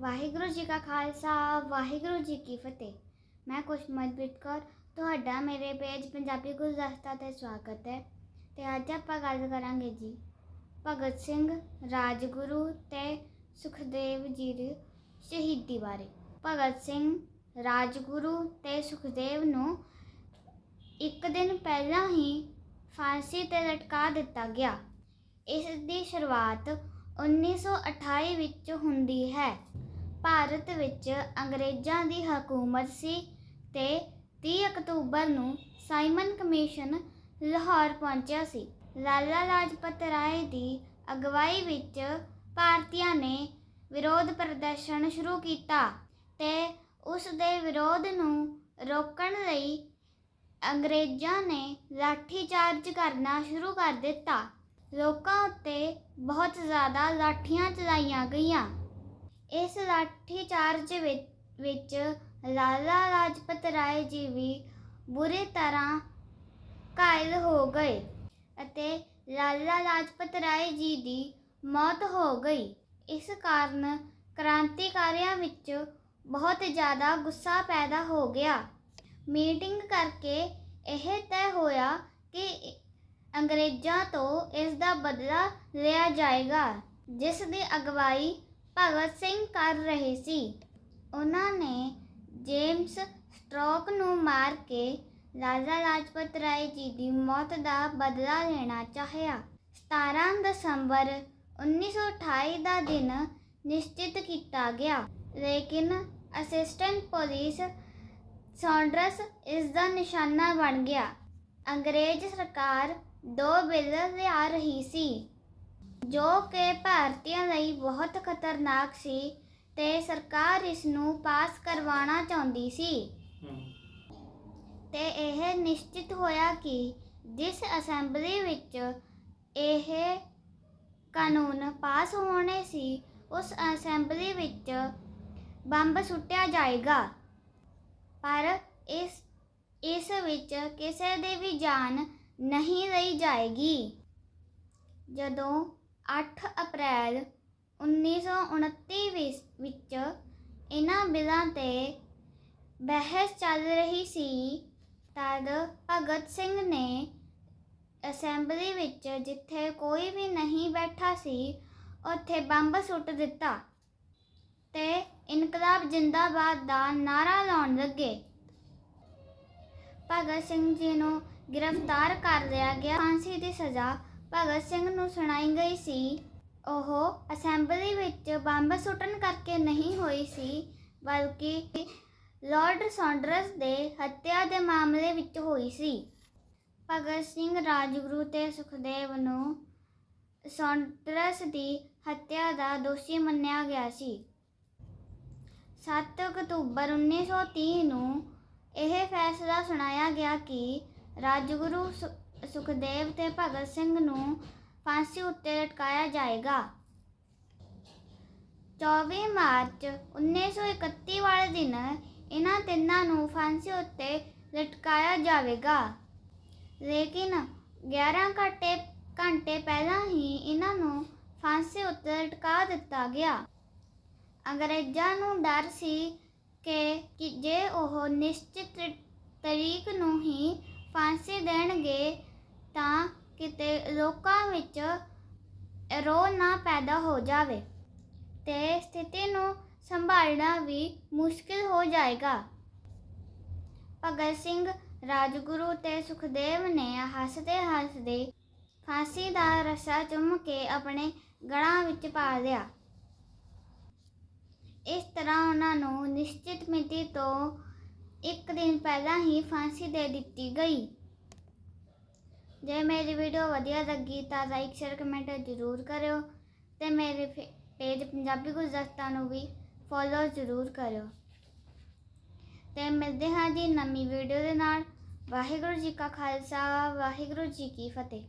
ਵਾਹਿਗੁਰੂ ਜੀ ਕਾ ਖਾਲਸਾ, ਵਾਹਿਗੁਰੂ ਜੀ ਕੀ ਫਤਿਹ। ਮੈਂ ਕੁਸ਼ਮਨਪ੍ਰੀਤ ਕੌਰ, ਤੁਹਾਡਾ ਮੇਰੇ ਪੇਜ ਪੰਜਾਬੀ ਗੁਲਦਸਤਾ ਤੇ ਸਵਾਗਤ ਹੈ। ਤੇ ਅੱਜ ਆਪਾਂ ਗੱਲ ਕਰਾਂਗੇ ਜੀ, ਭਗਤ ਸਿੰਘ, ਰਾਜਗੁਰੂ ਤੇ ਸੁਖਦੇਵ ਜੀ ਦੀ ਸ਼ਹੀਦੀ ਬਾਰੇ। ਭਗਤ ਸਿੰਘ, ਰਾਜਗੁਰੂ ਤੇ ਸੁਖਦੇਵ ਨੂੰ ਇੱਕ ਦਿਨ ਪਹਿਲਾਂ ਹੀ ਫਾਂਸੀ ਤੇ ਲਟਕਾ ਦਿੱਤਾ ਗਿਆ। ਇਸ ਦੀ ਸ਼ੁਰੂਆਤ 1928 ਵਿੱਚ ਹੁੰਦੀ ਹੈ। ਭਾਰਤ ਵਿੱਚ ਅੰਗਰੇਜ਼ਾਂ ਦੀ ਹਕੂਮਤ ਸੀ ਤੇ 30 ਅਕਤੂਬਰ ਨੂੰ ਸਾਈਮਨ ਕਮਿਸ਼ਨ ਲਾਹੌਰ ਪਹੁੰਚਿਆ ਸੀ। ਲਾਲਾ ਲਾਜਪਤ ਰਾਏ ਦੀ ਅਗਵਾਈ ਵਿੱਚ ਭਾਰਤੀਆਂ ਨੇ ਵਿਰੋਧ ਪ੍ਰਦਰਸ਼ਨ ਸ਼ੁਰੂ ਕੀਤਾ ਤੇ ਉਸ ਦੇ ਵਿਰੋਧ ਨੂੰ ਰੋਕਣ ਲਈ ਅੰਗਰੇਜ਼ਾਂ ਨੇ ਲਾਠੀ ਚਾਰਜ ਕਰਨਾ ਸ਼ੁਰੂ ਕਰ ਦਿੱਤਾ। ਲੋਕਾਂ ਉੱਤੇ ਬਹੁਤ ਜ਼ਿਆਦਾ ਲਾਠੀਆਂ ਚਲਾਈਆਂ ਗਈਆਂ। ਇਸ ਲਾਠੀ ਚਾਰਜ ਵਿੱਚ ਲਾਲਾ ਲਾਜਪਤ ਰਾਏ ਜੀ ਵੀ ਬੁਰੀ ਤਰ੍ਹਾਂ ਘਾਇਲ ਹੋ ਗਏ ਅਤੇ ਲਾਲਾ ਲਾਜਪਤ ਰਾਏ ਜੀ ਦੀ ਮੌਤ ਹੋ ਗਈ। ਇਸ ਕਾਰਨ ਕ੍ਰਾਂਤੀਕਾਰੀਆਂ ਵਿੱਚ ਬਹੁਤ ਜ਼ਿਆਦਾ ਗੁੱਸਾ ਪੈਦਾ ਹੋ ਗਿਆ। ਮੀਟਿੰਗ ਕਰਕੇ ਇਹ ਤੈਅ ਹੋਇਆ ਕਿ ਅੰਗਰੇਜ਼ਾਂ ਤੋਂ ਇਸ ਦਾ ਬਦਲਾ ਲਿਆ ਜਾਏਗਾ, ਜਿਸ ਦੀ ਅਗਵਾਈ ਭਗਤ ਸਿੰਘ ਕਰ ਰਹੇ ਸੀ। ਉਹਨਾਂ ਨੇ ਜੇਮਸ ਸਟ੍ਰੋਕ ਨੂੰ ਮਾਰ ਕੇ ਰਾਜਾ ਲਾਜਪਤ ਰਾਏ ਜੀ ਦੀ ਮੌਤ ਦਾ ਬਦਲਾ ਲੈਣਾ ਚਾਹਿਆ। 17 ਦਸੰਬਰ 1928 ਦਾ ਦਿਨ ਨਿਸ਼ਚਿਤ ਕੀਤਾ ਗਿਆ। ਲੇਕਿਨ ਅਸਿਸਟੈਂਟ ਪੁਲਿਸ ਸੌਂਡਰਸ ਇਸ ਦਾ ਨਿਸ਼ਾਨਾ ਬਣ ਗਿਆ। ਅੰਗਰੇਜ਼ ਸਰਕਾਰ ਦੋ ਬਿੱਲ ਲਿਆ ਰਹੀ ਸੀ। ਜੋ ਕਿ ਭਾਰਤੀਆਂ ਲਈ ਬਹੁਤ ਖਤਰਨਾਕ ਸੀ ਤੇ ਸਰਕਾਰ ਇਸ ਨੂੰ ਪਾਸ ਕਰਵਾਉਣਾ ਚਾਹੁੰਦੀ ਸੀ। ਤੇ ਇਹ ਨਿਸ਼ਚਿਤ ਹੋਇਆ ਕਿ ਜਿਸ ਅਸੈਂਬਲੀ ਵਿੱਚ ਇਹ ਕਾਨੂੰਨ ਪਾਸ ਹੋਣੇ ਸੀ, ਉਸ ਅਸੈਂਬਲੀ ਵਿੱਚ ਬੰਬ ਸੁੱਟਿਆ ਜਾਏਗਾ। ਪਰ ਇਸ ਇਸ ਵਿੱਚ ਕਿਸੇ ਦੀ ਵੀ ਜਾਨ ਨਹੀਂ ਲਈ ਜਾਏਗੀ। ਜਦੋਂ 8 ਅਪ੍ਰੈਲ 1929 ਵਿਸ- ਵਿੱਚ ਇਹਨਾਂ ਬਿੱਲਾਂ ਤੇ ਬਹਿਸ ਚੱਲ ਰਹੀ ਸੀ, ਤਦ ਭਗਤ ਸਿੰਘ ਨੇ ਅਸੈਂਬਲੀ ਵਿੱਚ ਜਿੱਥੇ ਕੋਈ ਵੀ ਨਹੀਂ ਬੈਠਾ ਸੀ, ਉੱਥੇ ਬੰਬ ਸੁੱਟ ਦਿੱਤਾ ਤੇ ਇਨਕਲਾਬ ਜਿੰਦਾਬਾਦ ਦਾ ਨਾਰਾ ਲਾਉਣ ਲੱਗੇ। ਭਗਤ ਸਿੰਘ ਜੀ ਨੂੰ ਗ੍ਰਿਫਤਾਰ ਕਰ ਲਿਆ ਗਿਆ। ਫਾਂਸੀ ਦੀ ਸਜ਼ਾ ਭਗਤ ਸਿੰਘ ਨੂੰ ਸੁਣਾਈ ਗਈ ਸੀ। ਉਹ ਅਸੈਂਬਲੀ ਵਿੱਚ ਬੰਬ ਸੁੱਟਣ ਕਰਕੇ ਨਹੀਂ ਹੋਈ ਸੀ, ਬਲਕਿ ਲਾਰਡ ਸੌਂਡਰਸ ਦੇ ਹੱਤਿਆ ਦੇ ਮਾਮਲੇ ਵਿੱਚ ਹੋਈ ਸੀ। ਭਗਤ ਸਿੰਘ ਰਾਜਗੁਰੂ ਤੇ ਸੁਖਦੇਵ ਨੂੰ ਸੌਂਡਰਸ ਦੀ ਹੱਤਿਆ ਦਾ ਦੋਸ਼ੀ ਮੰਨਿਆ ਗਿਆ ਸੀ। 7 ਅਕਤੂਬਰ 1930 ਨੂੰ ਇਹ ਫੈਸਲਾ ਸੁਣਾਇਆ ਗਿਆ ਕਿ ਰਾਜਗੁਰੂ ਸੁ- ਸੁਖਦੇਵ ਤੇ ਭਗਤ ਸਿੰਘ ਨੂੰ ਫਾਂਸੀ ਉੱਤੇ ਲਟਕਾਇਆ ਜਾਏਗਾ। 24 ਮਾਰਚ 1931 ਵਾਲੇ ਦਿਨ ਇਹਨਾਂ ਤਿੰਨਾਂ ਨੂੰ ਫਾਂਸੀ ਉੱਤੇ ਲਟਕਾਇਆ ਜਾਵੇਗਾ। ਲੇਕਿਨ 11 ਘੰਟੇ ਘੰਟੇ ਪਹਿਲਾਂ ਹੀ ਇਹਨਾਂ ਨੂੰ ਫਾਂਸੀ ਉੱਤੇ ਲਟਕਾ ਦਿੱਤਾ ਗਿਆ। ਅੰਗਰੇਜ਼ਾਂ ਨੂੰ ਡਰ ਸੀ ਕਿ ਕਿ ਜੇ ਉਹ ਨਿਸ਼ਚਿਤ ਤਰੀਕ ਨੂੰ ਹੀ ਫਾਂਸੀ ਦੇਣਗੇ ਤਾਂ ਕਿਤੇ ਲੋਕਾਂ ਵਿੱਚ ਰੋਹ ਨਾ ਪੈਦਾ ਹੋ ਜਾਵੇ ਤੇ ਸਥਿਤੀ ਨੂੰ ਸੰਭਾਲਣਾ ਵੀ ਮੁਸ਼ਕਿਲ ਹੋ ਜਾਏਗਾ। ਭਗਤ ਸਿੰਘ ਰਾਜਗੁਰੂ ਤੇ ਸੁਖਦੇਵ ਨੇ ਹੱਸਦੇ ਹੱਸਦੇ ਫਾਂਸੀ ਦਾ ਰੱਸਾ ਚੁੰਮ ਕੇ ਆਪਣੇ ਗਲਾਂ ਵਿੱਚ ਪਾ ਲਿਆ। ਇਸ ਤਰ੍ਹਾਂ ਉਹਨਾਂ ਨੂੰ ਨਿਸ਼ਚਿਤ ਮਿਤੀ ਤੋਂ ਇੱਕ ਦਿਨ ਪਹਿਲਾਂ ਹੀ ਫਾਂਸੀ ਦੇ ਦਿੱਤੀ ਗਈ। ਜੇ ਮੇਰੀ ਵੀਡੀਓ ਵਧੀਆ ਲੱਗੀ ਤਾਂ ਲਾਈਕ ਸ਼ੇਅਰ ਕਮੈਂਟ ਜ਼ਰੂਰ ਕਰਿਓ ਤੇ ਮੇਰੇ ਪੇਜ ਪੰਜਾਬੀ ਗੁਲਦਸਤਾ ਨੂੰ ਵੀ ਫੋਲੋ ਜ਼ਰੂਰ ਕਰਿਓ। ਤੇ ਮਿਲਦੇ ਹਾਂ ਜੀ ਨਵੀਂ ਵੀਡੀਓ ਦੇ ਨਾਲ। ਵਾਹਿਗੁਰੂ ਜੀ ਕਾ ਖਾਲਸਾ, ਵਾਹਿਗੁਰੂ ਜੀ ਕੀ ਫਤਿਹ।